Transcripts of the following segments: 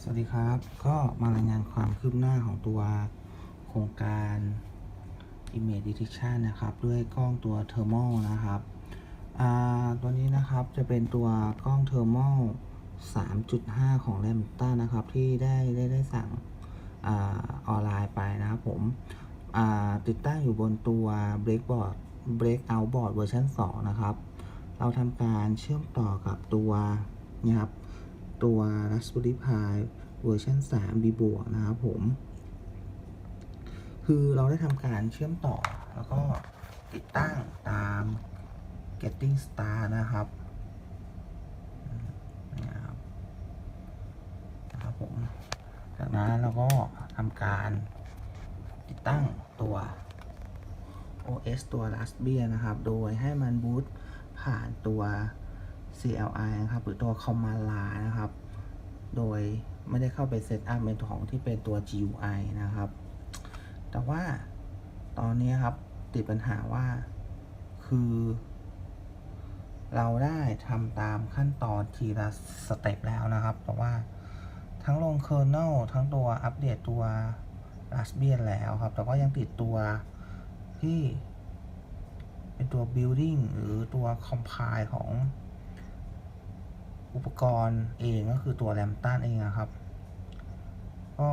สวัสดีครับ ก็มารายงานความคืบหน้าของตัวโครงการ Image Detection นะครับ ด้วยกล้องตัว Thermal นะครับ ตัวนี้นะครับจะเป็นตัวกล้อง Thermal 3.5 ของ l a m d a นะครับ ที่ได้ได้ได้สั่งออนไลน์ไปนะครับผมติดตั้งอยู่บนตัว Breakboard Breakout Board เวอร์ชัน2นะครับ เราทำการเชื่อมต่อกับตัวนี่ครับ ตัว Raspberry Pi เวอร์ชัน3 B บวกนะครับผม คือเราได้ทำการเชื่อมต่อแล้วก็ติดตั้งตาม Getting Star นะครับนะครับนะครับผม จากนั้นเราก็ทำการติดตั้งตัว OS ตัว Raspberry นะครับ โดยให้มันบูตผ่านตัว CLI นะครับ หรือตัว Command Line นะครับ โดยไม่ได้เข้าไปเซตอัพในของที่เป็นตัว GUI นะครับ แต่ว่าตอนนี้ครับติดปัญหาว่าคือ เราได้ทำตามขั้นตอนทีละสเต็ปแล้วนะครับแต่ว่าทั้งลง kernel ทั้งตัวอัปเดตตัว Raspbian แล้วครับ แต่ว่ายังติดตัวที่เป็นตัว building หรือตัว compile ของ อุปกรณ์เองก็คือตัวแรมตันเองนะครับ ก็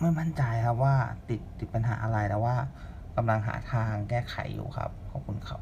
ไม่มั่นใจครับว่าติดติดปัญหาอะไรแต่ว่ากำลังหาทางแก้ไขอยู่ครับ ขอบคุณครับ